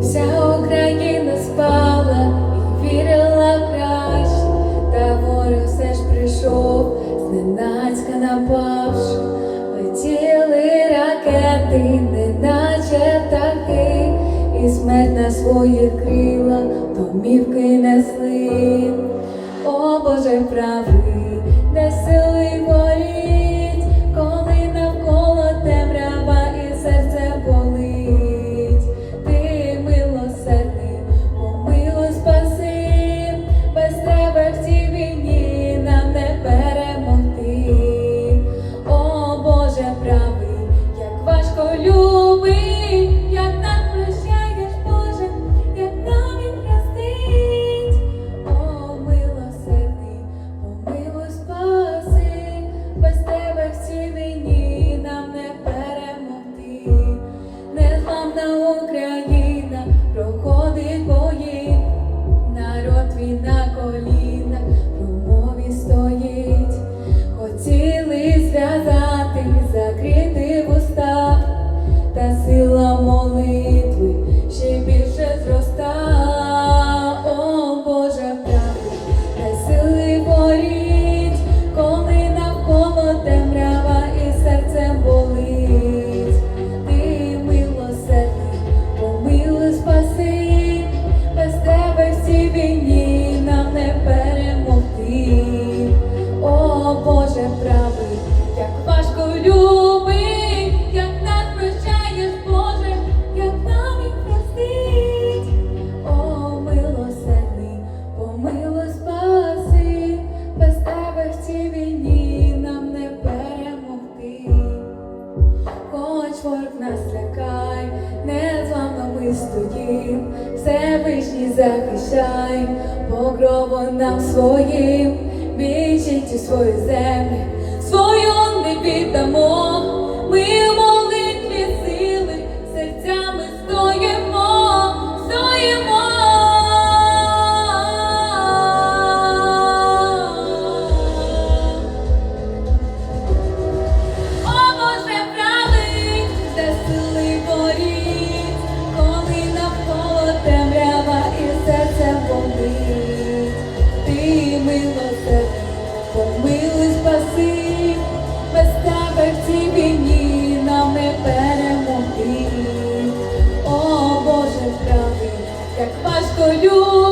вся Україна спала і вірила краще, та ворог все ж прийшов, зненацька напавши, летіли ракети, неначе птахи, і смерть на своїх крила, домівки несли, о Боже правий. creación. Як важко любить, як нас прощаєш, Боже, як нам і простить. О, милосердний, помилуй спаси, без тебе в цій війні нам не перемогти. Хоч ворог нас лякай, незламно ми стоїм, Всевишній захищай, покровом нам своїм, вічить у свої землі, свою не віддамо, ми อยู่